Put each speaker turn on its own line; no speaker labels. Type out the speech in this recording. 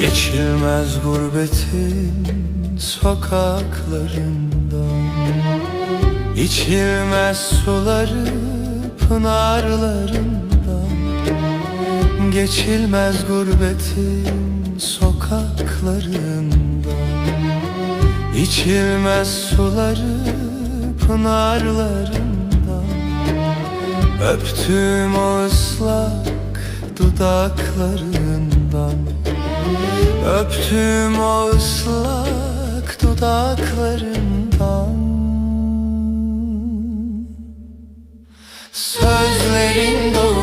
Geçilmez gurbetin sokaklarından İçilmez suları pınarlarından Geçilmez gurbetin sokaklarından İçilmez suları pınarlarından Öptüm o ıslak dudaklarından Öptüm o ıslak dudaklarından. Sözlerin dolu